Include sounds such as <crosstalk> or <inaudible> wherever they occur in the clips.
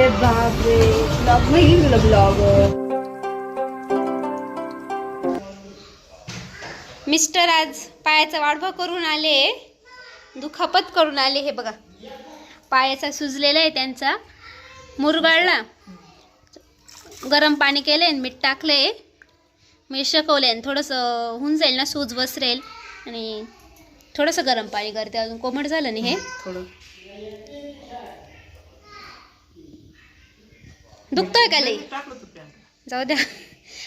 अरे बापरे. ब्लॉग नाही ब्लॉग मिस्टर आज पायाचा वाढवा करून आले. दुखापत करून आले हे बघा. पायाचा सुजलेला आहे त्यांचा. मुरगाळला. गरम पाणी केले आणि मीठ टाकले मी शकवले आणि थोडंसं होऊन जाईल ना सूज बसरेल आणि थोडंसं गरम पाणी करते. अजून कोमट झालं नाही हे. थोडं. दुखतोय का लई? टाकलं होतं प्रियांका. जाऊ द्या.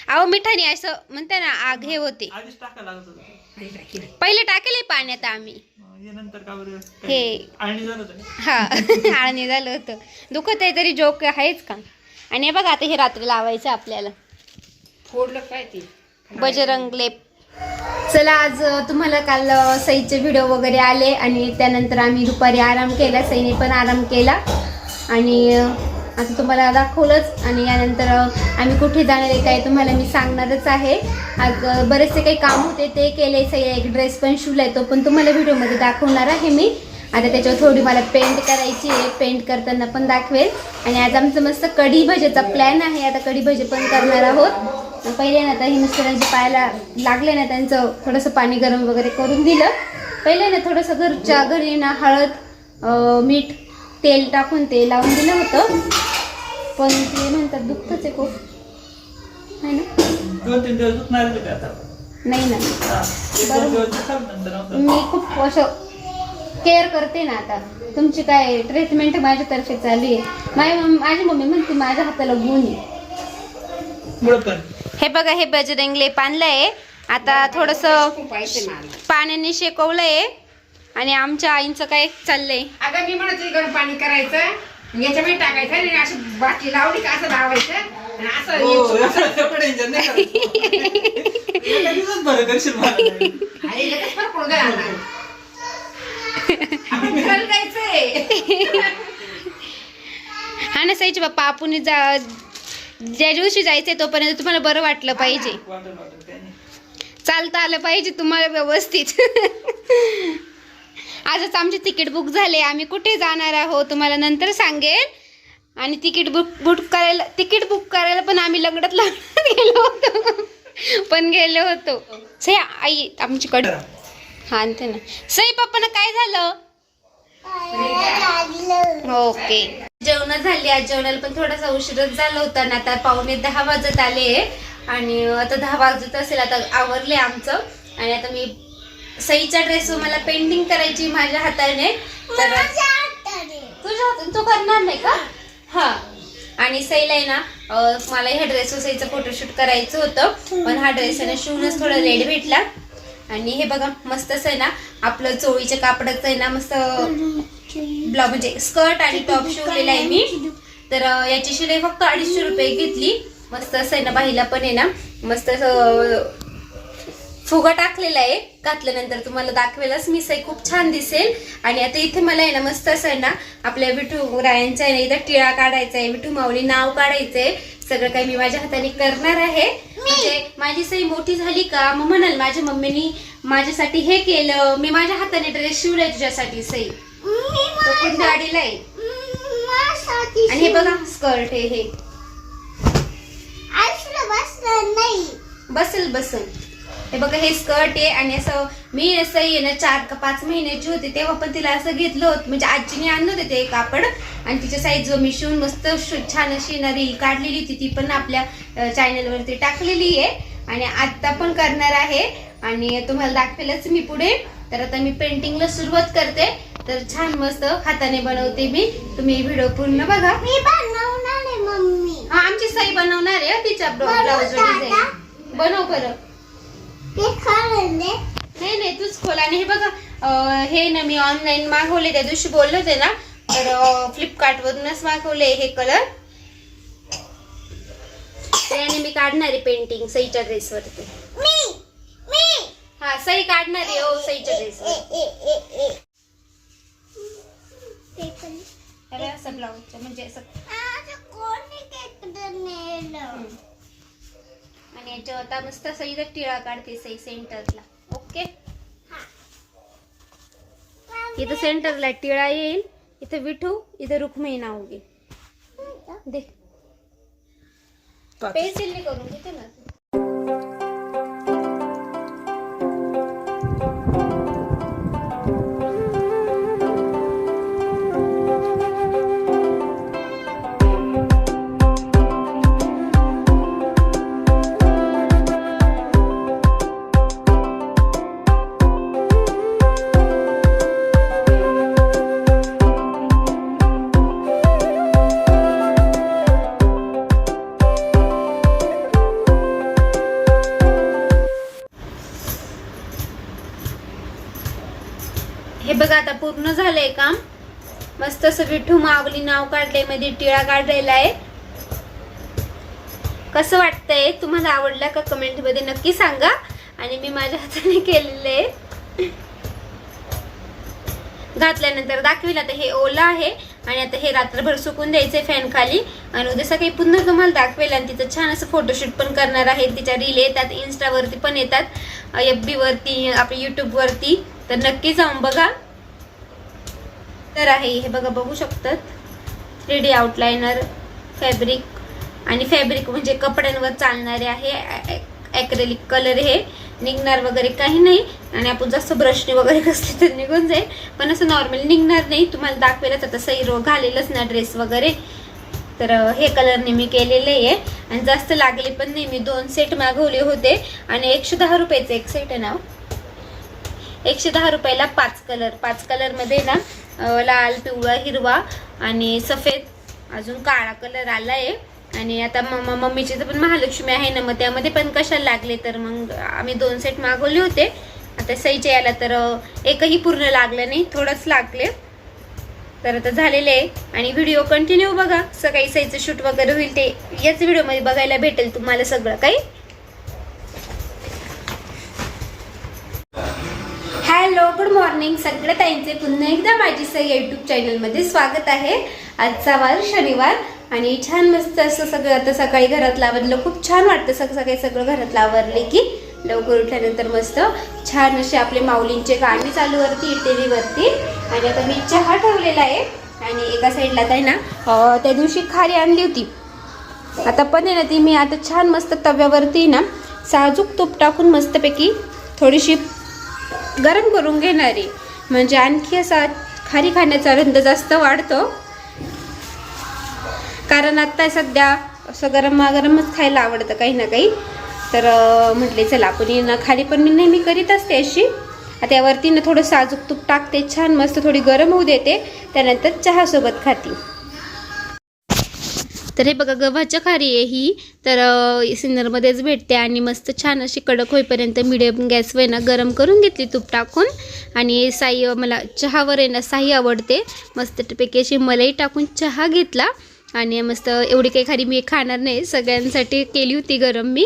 अहो मिठाने असं म्हणते ना आग हे होते. आधीच टाकायला लागत होतं. पहिले टाकेले पाण्यात आम्ही. अं, हे नंतर का बरं? हे. आणि झालं होतं हा <laughs> आळणी झालं होतं. दुखत आहे तरी जोक आहेच का? आणि हे बघा आता हे रात्री लावायचं आपल्याला. फोडलं काय ते? बजरंग लेप. चला आज अ, तुम्हाला काल अ, सईचे व्हिडिओ वगैरे आले आणि त्यानंतर आम्ही दुपारी आराम केला सईने पण आराम केला. आणि अ, आता तुम्हाला दाखवलंच आणि यानंतर आम्ही कुठे जाणार आहे काय तुम्हाला मी सांगणारच आहे. आज बरेचसे काही काम होते ते केले सईला एक ड्रेस पण शिवलाय तो पण तुम्हाला व्हिडिओमध्ये दाखवणार आहे मी. आता त्याच्यावर थोडी मला पेंट करायची आहे पेंट करताना पण दाखवेल. आणि आज आमचं मस्त कढी भजेचा प्लॅन आहे आता कढी भजे पण करणार आहोत. पहिले ना आता हे मिस्टरांचे पायाला लागले ना त्यांचं थोडंसं पाणी गरम वगैरे करून दिलं. पहिले ना थोडंसं घरच्या घरी ना हळद मीठ तेल टाकून ते लावून दिलं होतं. पण ते म्हणतात दुखतच आहे खूप. आहे ना? दोन तीन दिवस दुखणार होते आता? नाही ना. हा. एक दोन दिवस दुखलं, नंतर नव्हतं. मी खूप असं केअर करते ना आता. तुमची काय ट्रीटमेंट माझ्यातर्फे चालू आहे. माझी मम- माझी मम्मी म्हणते माझ्या हाताला गुण आहे. मुळं पण. हे बघा हे बजरंग लेप आणलंय आता थोडंसं पाण्याने शेकवलंय. आणि आमच्या आईंचं काय चाललंय? अगं मी म्हणत गरम पाणी करायचं याच्यामध्ये टाकायचं आणि अशी बाटली लावली का असं लावायचं. आणि असं हो. आणि लगेच. आपण जायचंय हा ना साईचे बाप्पा आपण जा ज्या दिवशी जायचंय तोपर्यंत तुम्हाला बरं वाटलं पाहिजे. चालता आलं पाहिजे तुम्हाला व्यवस्थित. आजच आमचे तिकीट बुक झाले. आम्ही कुठे जाणार आहोत तुम्हाला नंतर सांगेल आणि तिकीट बुक बुक करायला तिकीट बुक करायला पण आम्ही लंगडत लंगडत गेलो होतो. पण गेलो होतो. सई आई आमच्याकडे हा ते ना. सई पप्पानं काय झालं? ओके. जेवण झाली. आज जेवणाला पण थोडासा उशीरच झाला होता ना आता पावणे दहा वाजत आले आणि आता दहा वाजत असेल. आता आवरले आमचं. आणि आता मी सईच्या ड्रेसवर मला पेंटिंग करायची माझ्या हाताने. तर तुझ्या हातून? तू करणार नाही का? हा. आणि सईला आहे ना मला ह्या ड्रेसवर सईचं फोटोशूट करायचं होतं. पण हा ड्रेस आहे ना शिवूनच थोडा लेट भेटला. आणि हे बघा मस्त असं आहे ना आपलं चोळीच्या कापडाचं आहे ना मस्त ब्ला म्हणजे स्कर्ट आणि टॉप शिवलेला आहे मी. तर याची शिलाई फक्त अडीचशे रुपये घेतली. मस्त असं आहे ना बाईला पण आहे ना मस्त असं फुगा टाकलेला आहे. घातल्यानंतर तुम्हाला दाखवेलच. मी सई खूप छान दिसेल. आणि आता इथे मला आहे ना मस्त असं आहे ना आपल्या विठू रायांचा आहे ना इथं टिळा काढायचा आहे. विठू माऊली नाव काढायचंय. सगळं काही मी माझ्या हाताने करणार आहे. म्हणजे माझी सई मोठी झाली का मग म्हणाल माझ्या मम्मीनी माझ्यासाठी हे केलं. मी माझ्या हाताने ड्रेस शिवलाय तुझ्यासाठी सई. तो गाडीला आहे? आणि हे बघा स्कर्ट आहे हे. बसेल बसेल. हे बघा हे स्कर्ट आहे आणि असं मी असं आहे ना चार का पाच महिन्याची होती तेव्हा पण तिला असं घेतलं होतं. म्हणजे आजीने आणलं होते ते कापड आणि तिच्या साईज जो मी शिवून मस्त छान अशी ना रील काढलेली होती. ती पण आपल्या चॅनल वरती टाकलेली आहे. आणि आता पण करणार आहे. आणि तुम्हाला दाखवेलच मी पुढे. तर आता मी पेंटिंगला सुरुवात करते. तर छान मस्त हाताने बनवते मी. तुम्ही व्हिडिओ पूर्ण बघा. हा आमची साई बनवणार आहे तिच्या डिझाईन बनव बरं. नाही नाही तूच खोल. आणि हे बघा हे ना मी ऑनलाईन मागवले त्या दिवशी बोलले होते ना तर फ्लिपकार्ट वरूनच मागवले हे कलर त्याने मी काढणार आहे पेंटिंग सईच्या ड्रेसवरती हा सई काढणार आहे हो सईच्या ड्रेसवर अरे असं ब्लाऊजचं म्हणजे असं. आणि याच्यावर आता मस्त असं इथं टिळा काढते सई सेंटरला. ओके? इथं सेंटरला टिळा येईल इथं विठू इथं रुक्मिणी नाव टाक. पेन्सिलने करून घेते ना. आहे काम मस्त असं विठू माऊली नाव काढलंयमध्ये टिळा काढलेला आहे. कसं वाटतंय? तुम्हाला आवडलं का कमेंटमध्ये नक्की सांगा. आणि मी माझ्या हाताने केलेलं आहे. घातल्यानंतर दाखवेल आता हे ओलं आहे. आणि आता हे रात्रभर सुकून द्यायचंय फॅन खाली. आणि उद्या सकाळी पुन्हा तुम्हाला दाखवेल आणि तिचं छान असं फोटोशूट पण करणार आहे. तिच्या रील येतात इन्स्टावरती पण येतात. एफ बी वरती आपल्या यूट्यूबवरती तर नक्की जाऊन बघा. तर आहे. हे बघा बघू शकतात. थ्री डी आउटलाइनर फॅब्रिक आणि फॅब्रिक म्हणजे कपड्यांवर चालणारे आहे. ॲक्रेलिक कलर हे. निघणार वगैरे काही नाही. आणि आपण जास्त ब्रशने वगैरे कसले तर निघून जाईल. पण असं नॉर्मल निघणार नाही. तुम्हाला दाखवेलच. आता सैरो घालेलच ना ड्रेस वगैरे. तर हे कलरने मी केलेले आहे. आणि जास्त लागले पण नाही. मी दोन सेट मागवले होते. आणि एकशे दहा रुपयाचे एक सेट आहे ना हो. एकशे दहा रुपयाला पाच कलर. पाच कलरमध्ये ना लाल पिवळा हिरवा आणि सफेद अजून काळा कलर आला आहे आणि आता मम्मा मम्मीची तर पण महालक्ष्मी आहे ना मग त्यामध्ये पण कशाला लागले तर मग आम्ही दोन सेट मागवले होते. आता सईचे याला तर एकही पूर्ण लागलं नाही थोडंच लागले. तर आता झालेले आहे. आणि व्हिडिओ कंटिन्यू बघा. सकाळी सईचं शूट वगैरे होईल ते याच व्हिडिओमध्ये बघायला भेटेल तुम्हाला सगळं काही? हॅलो गुड मॉर्निंग सगळ्या ताईंचे पुन्हा एकदा माझी सई यूट्यूब चॅनलमध्ये स्वागत आहे. आजचा वार शनिवार आणि छान मस्त असं सगळं आता सकाळी घरात लावलं खूप छान वाटतं सग सकाळी सगळं घरात लावरले की. लवकर उठल्यानंतर मस्त छान असे आपले माऊलींचे गाणी चालूवरती टी व्हीवरती आणि आता मी चहा ठेवलेला आहे. आणि एका साईडला आहे ना त्या दिवशी खारी आणली होती. आता पण आहे ना ती मी आता छान मस्त तव्यावरती ना साजूक तूप टाकून मस्तपैकी थोडीशी गरम करून घेणारी. म्हणजे आणखी असा खारी खाण्याचा आनंद जास्त वाढतो. कारण आत्ता सध्या असं गरम गरमच खायला आवडतं काही ना काही. तर म्हटले चला आपण ना खाली पण मी नेहमी करीत असते अशी. आता यावरती ना थोडं साजूक तूप टाकते छान मस्त थोडी गरम होऊ देते. त्यानंतर चहासोबत खाते. तर हे बघा गव्हाच्या खारी आहे ही. तर सिन्नरमध्येच भेटते आणि मस्त छान अशी कडक होईपर्यंत मिडियम गॅसवर ना गरम करून घेतली तूप टाकून. आणि साई मला चहावर आहे ना साई आवडते. मस्तपैकी अशी मलाई टाकून चहा घेतला. आणि मस्त एवढी काही खारी मी खाणार नाही. सगळ्यांसाठी केली होती गरम मी.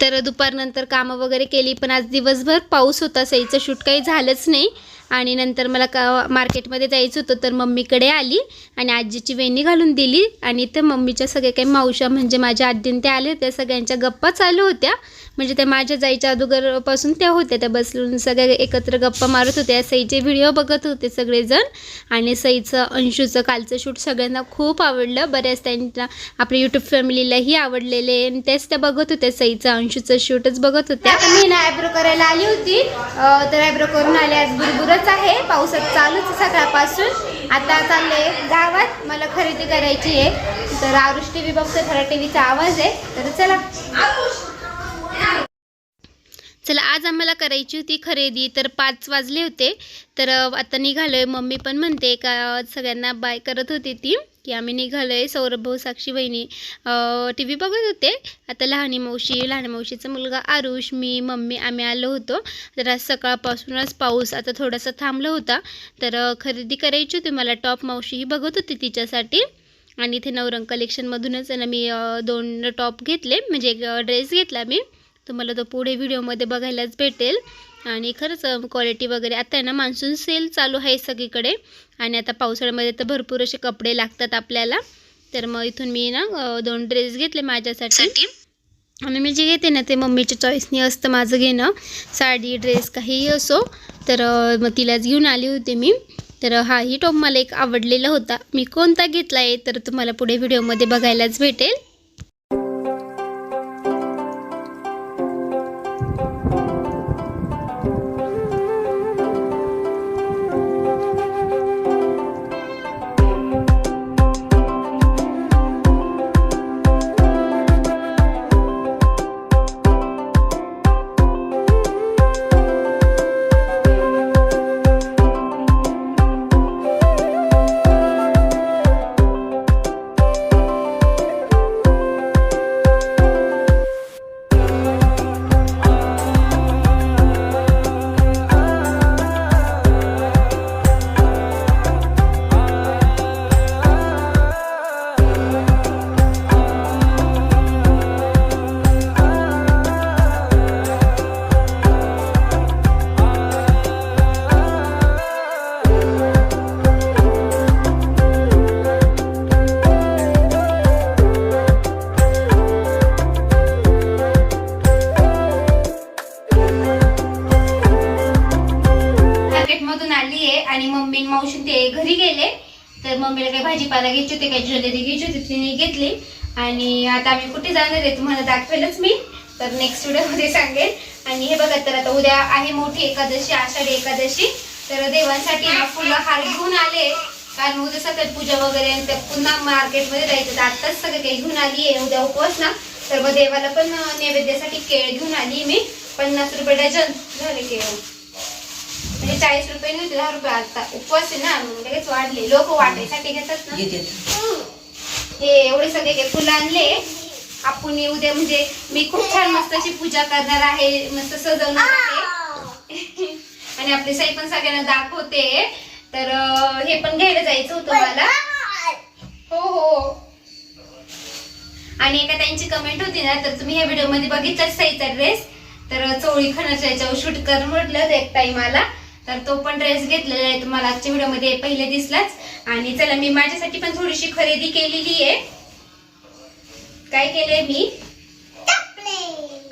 तर दुपारनंतर कामं वगैरे केली पण आज दिवसभर पाऊस होता. साईचं शूट काही झालंच नाही. आणि नंतर मला का मार्केटमध्ये जायचं होतं तर मम्मीकडे आली आणि आजीची वेणी घालून दिली. आणि इथं मम्मीच्या सगळ्या काही मावशा म्हणजे माझ्या आजीन त्या आल्या त्या सगळ्यांच्या गप्पा चालू होत्या. म्हणजे त्या माझ्या जायच्या अगोदरपासून त्या होत्या. त्या बसलून सगळ्या एकत्र गप्पा मारत होत्या. सईचे व्हिडिओ बघत होते सगळेजण. आणि सईचं अंशूचं कालचं शूट सगळ्यांना खूप आवडलं. बऱ्याच त्यांना आपल्या यूट्यूब फॅमिलीलाही आवडलेले. आणि तेच त्या बघत होत्या. सईचं अंशूचं शूटच बघत होत्या. मी ना आयब्रो करायला आली होती. तर आयब्रो करून आले. आज बुरबुरच आहे. पावसात चालूच सकाळपासून. आता चालले गावात. मला खरेदी करायची आहे. तर आरुष टी व्ही बघतोय खरा टी व्हीचा आवाज आहे. तर चला. चला आज आम्हाला करायची होती खरेदी तर पाच वाजले होते. तर आता निघालो आहे मम्मी पण म्हणते का सगळ्यांना बाय करत होती ती की आम्ही निघालोय सौरभ भाऊ साक्षी बहिणी. टी व्ही बघत होते. आता लहानी मावशी लहान मावशीचा मुलगा आरुष मी मम्मी आम्ही आलो होतो. तर आज सकाळपासूनच पाऊस आता थोडासा थांबला होता. तर खरेदी करायची होती. मला टॉप मावशीही बघत होती तिच्यासाठी. आणि इथे नवरंग कलेक्शनमधूनच आहे ना मी दोन टॉप घेतले. म्हणजे एक ड्रेस घेतला मी. तुम्हाला तो पुढे व्हिडिओमध्ये बघायलाच भेटेल. आणि खरंच क्वालिटी वगैरे आता आहे ना मान्सून सेल चालू आहे सगळीकडे. आणि आता पावसाळ्यामध्ये तर भरपूर असे कपडे लागतात आपल्याला. तर मग इथून मी ना दोन ड्रेस घेतले माझ्यासाठी. आणि मी जे घेते ना ते मम्मीच्या चॉईसनी असतं माझं घेणं. साडी ड्रेस काहीही असो. तर मग तिलाच घेऊन आली होती मी. तर हाही टॉप मला एक आवडलेला होता. मी कोणता घेतला आहे तर तुम्हाला पुढे व्हिडिओमध्ये बघायलाच भेटेल. मला घ्यायची होती काही ज्वेलरी घ्यायची होती तिने घेतली. आणि आता आम्ही कुठे जाणार आहे तुम्हाला दाखवेलच मी. तर नेक्स्ट व्हिडिओमध्ये सांगेल आणि हे बघा तर आता उद्या आहे मोठी एकादशी आषाढी एकादशी. तर देवांसाठी ना फुलं हार घेऊन आले. कारण उद्या सकाळी पूजा वगैरे आणि त्या पुन्हा मार्केटमध्ये जायचं. तर आत्ताच सगळं काही घेऊन आली आहे उद्या उपवास ना. तर मग देवाला पण नैवेद्यासाठी केळ घेऊन आली मी. पन्नास रुपये डझन झाले केळ. म्हणजे चाळीस रुपये नव्हते दहा रुपये आता उपवास आहे ना मग लगेच वाढले. लोक वाटायसाठी घेतात ना. हे एवढे सगळे काही फुलं आणले. आपण उद्या म्हणजे मी खूप छान मस्त अशी पूजा करणार आहे मस्त सजवणार आहे. आणि आपली साई पण सगळ्यांना दाखवते. तर अं, हे पण घ्यायला जायचं होतं मला. हो हो. आणि एका त्यांची कमेंट होती ना तर तुम्ही ह्या व्हिडिओमध्ये बघितलाच साईचा ड्रेस तर चोळी खणाच्या याच्यावर शूट कर म्हटलं एक टाइम मला. तर तो पण ड्रेस घेतलेला आहे. तुम्हाला आजच्या व्हिडिओमध्ये पहिले दिसलाच. आणि चला मी माझ्यासाठी पण थोडीशी खरेदी केलेली आहे. काय केलंय मी?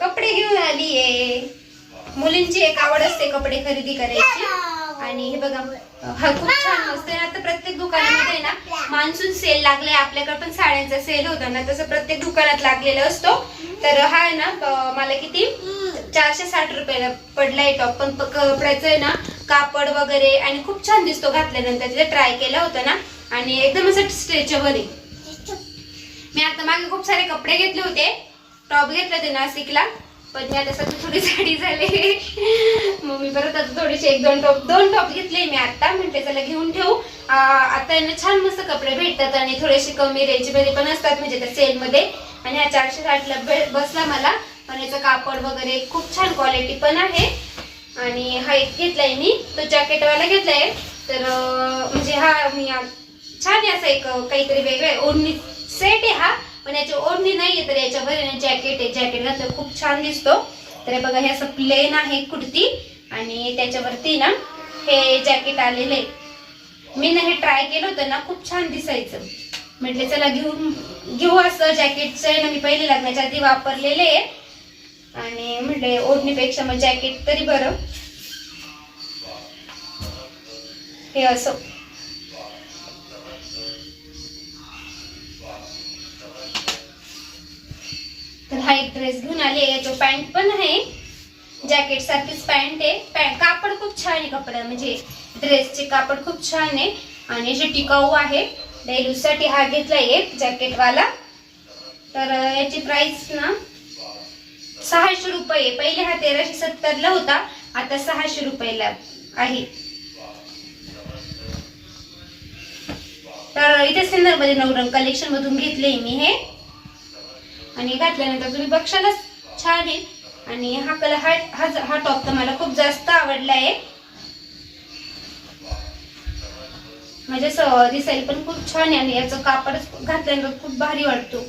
कपडे. घेऊन आली आहे मुलींची एक आवड असते कपडे खरेदी करायची आणि हे बघा हा खूप छान मस्त आहे आता प्रत्येक दुकानामध्ये ना मान्सून सेल लागलाय. आपल्याकडे पण साड्यांचा सेल होता ना. तसं प्रत्येक दुकानात लागलेला असतो. तर हा आहे ना मला किती? चारशे साठ रुपयाला पडलाय टॉप पण कपड्याचं आहे ना कापड वगैरे आणि खूप छान दिसतो घातल्यानंतर. तिथे ट्राय केला होता ना. आणि एकदम असं स्ट्रेचेबल आहे मी आता मागे खूप सारे कपडे घेतले होते. टॉप घेतले ते नाशिकला पण मी आता सगळी थोडी साडी झाली. मग मी परत आता थोडीशी एक दोन टॉप दोन टॉप घेतले मी आता. म्हणते चला घेऊन ठेवू. आता यांना छान मस्त कपडे भेटतात आणि थोडेसे कमी रेंजमध्ये पण असतात म्हणजे त्या सेलमध्ये आणि हा चारशे साठला बसला मला. पण याचं कापड वगैरे खूप छान क्वालिटी पण आहे. आणि हा एक घेतलाय मी. तो जॅकेटवाला घेतलाय. तर म्हणजे हा मी छान आहे असं एक काहीतरी वेगळं ओढणी सेट आहे हा. पण याची ओढणी नाहीये तर याच्यावर जॅकेट आहे. जॅकेट घातलं खूप छान दिसतो. तर हे बघा हे असं प्लेन आहे कुर्ती. आणि त्याच्यावरती ना हे जॅकेट आलेलं आहे. मी ना हे ट्राय केलं होतं ना खूप छान दिसायचं. म्हटले चला घेऊन घेऊ असं जॅकेटचं आहे ना मी पहिले लग्नाच्या आधी वापरलेले आहे. आणि म्हटले ओढणीपेक्षा मग जॅकेट तरी बरं. हे असं. तर हा एक ड्रेस घेऊन आली आहे. याच्यावर पॅन्ट पण आहे. जॅकेट सारखीच पॅन्ट आहे. पॅन्ट कापड खूप छान आहे कपडा म्हणजे ड्रेसचे कापड खूप छान आहे. आणि जे टिकाऊ आहे. डेलूजसाठी हा घेतला एक जॅकेटवाला तर याची प्राइस ना सहाशे रुपये पहिले हा तेराशे सत्तरला होता. आता सहाशे रुपयाला आहे. तर इथे सिन्नरमध्ये नवरंग कलेक्शन मधून घेतले मी हे. आणि घातल्यानंतर तुम्ही बघशालच. छान आहे. आणि हा कलर हा हा हा टॉप तर मला खूप जास्त आवडला आहे. म्हणजे दिसायला पण खूप छान आहे आणि याचं कापड घातल्यानंतर खूप भारी वाटतो.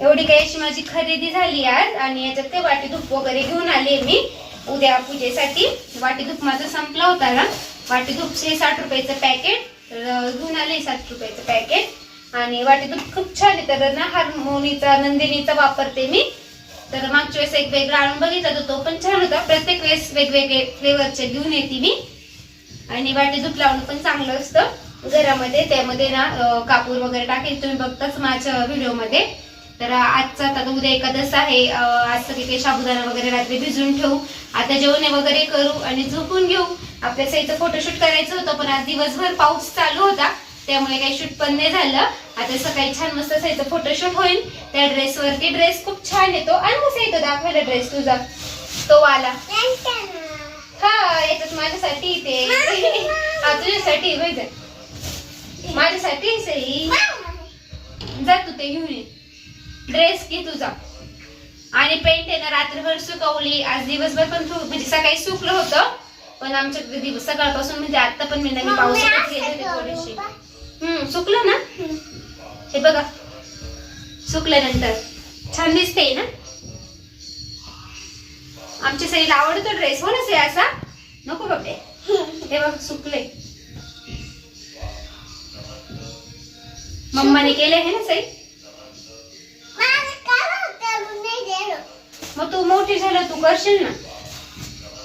एवढी काही अशी माझी खरेदी झाली आज आणि याच्यात ते वाटी धूप वगैरे घेऊन आले मी उद्या पूजेसाठी. वाटी धूप माझा संपला होता ना. वाटी धूपचे साठ रुपयाचं पॅकेट तर घेऊन आले साठ रुपयाचं पॅकेट आणि वाटीतूप खूप छान आहे तर ना हार्मोनीचा नंदिनीचा वापरते मी. तर मागच्या वेळेस एक वेगळा आणून बघितला तर तो पण छान होता. प्रत्येक वेळेस वेगवेगळे फ्लेवरचे घेऊन येते मी. आणि वाटी धूप लावणं पण चांगलं असतं. घरामध्ये त्यामध्ये ना कापूर वगैरे टाकेल तुम्ही बघताच माझ्या व्हिडिओमध्ये. तर आजचा आता उद्या एकादस आहे. आज सगळे काही साबुदाणा वगैरे रात्री भिजवून ठेवू. आता जेवणे वगैरे करू आणि झोपून घेऊ. आपल्या सईचं फोटोशूट करायचं होतं पण आज दिवसभर पाऊस चालू होता. त्यामुळे काही शूट पण नाही झालं. आता सकाळी छान मस्त सईचं फोटोशूट होईल. त्या ड्रेसवरती ड्रेस खूप छान येतो. आणि मस्त येतो दाखवायला ड्रेस तुझा. तो आला हा याच्यात माझ्यासाठी ते <laughs> हा तुझ्यासाठी गं. माझ्यासाठी सई जा तू ते घेऊन ये. ड्रेस घे तुझा. आणि पेंट आहे ना रात्रभर सुकवली. आज दिवसभर पण म्हणजे सकाळी सुकलं होतं. पण आमच्याकडे दिवस सकाळपासून म्हणजे आता पण मी नवीन होते थोडेसे हम्म सुकलं ना? हे बघा. सुकल्यानंतर. छान दिसते ना? आमच्या सईला आवडतो ड्रेस हो ना असा? नको बापडे हे बघ सुकले मम्माने केले आहे ना सई? मग तू मोठी झालं तू करशील ना?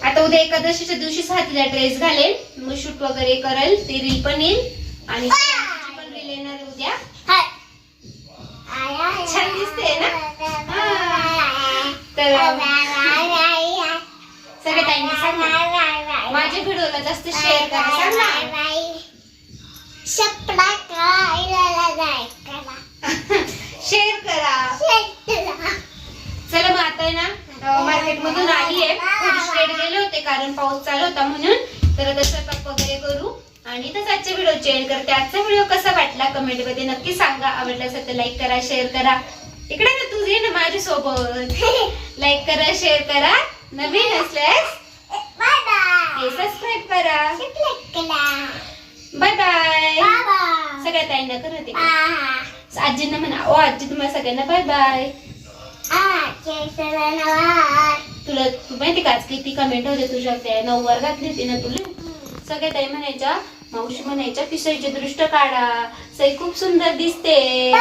आता उद्या एकादशीच्या दिवशी साथीला ड्रेस घालेल. मग शूट वगैरे करेल ती रील पण येईल आणि पण रील येणार आहे उद्या छान दिसते ना? तर सगळ्या ताईंनी सांग. माझ्या व्हिडिओला जास्त शेअर करा. सांग ना. शेअर करा. चला मग आता ना मार्केट मधून आली आहे गेले होते कारण पाऊस चालू होता म्हणून. तर आता स्वयंपाक वगैरे करू. आणि इथंच आजचा व्हिडिओ चेंज करते. आजचा व्हिडिओ कसा वाटला कमेंटमध्ये नक्की सांगा. आवडला असेल तर लाईक करा शेअर करा. इकडे ना तू ये ना माझ्यासोबत. <laughs> लाईक करा शेअर करा. नवीन असल्यास सबस्क्राईब करा. बाय बाय सगळ्या ताईंना करा ते आजींना म्हणा. ओ आजी तुम्हाला सगळ्यांना बाय बाय तुला तू माहिती का? आज किती कमेंट होते तुझ्या? त्या नऊवर घातली होती ना तुला. सगळ्या ताई म्हणायच्या मावशी म्हणायच्या की सईचे दृष्ट काढा. सई खूप सुंदर दिसते.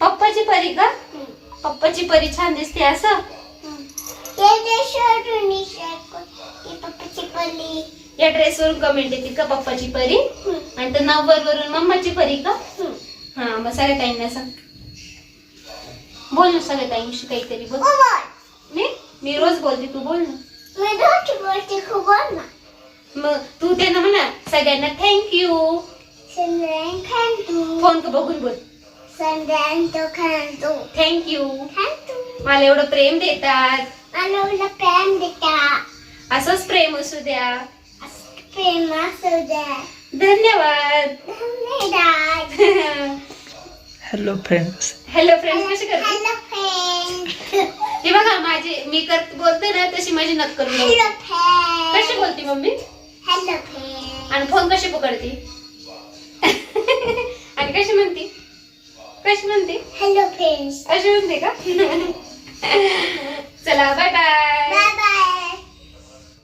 पप्पाची परी का? पप्पाची परी छान दिसते असं? या ड्रेस वरून कमेंट येते का पप्पाची परी? आणि तर नव्वद वरून मम्माची परी का? हा मग सगळ्या ताईंना सांग. बोल ना सगळ्या ताईंशी काहीतरी बोल. मी? मी रोज बोलते तू बोल ना. मग तू त्यांना म्हणा सगळ्यांना थँक्यू फोन का बघून बोल. थँक्यू मला एवढं प्रेम देतात. असंच प्रेम असू द्या. धन्यवाद. हॅलो फ्रेंड्स हॅलो फ्रेंड कशी करते? हे बघा माझी मी कर बोलते ना तशी माझी नक्क करून बघ. कशी बोलते मम्मी? आणि फोन कशी पकडते? आणि कशी म्हणते? कशी म्हणते? हॅलो फ्रेंड्स अशी म्हणते का? चला बाय बाय बाय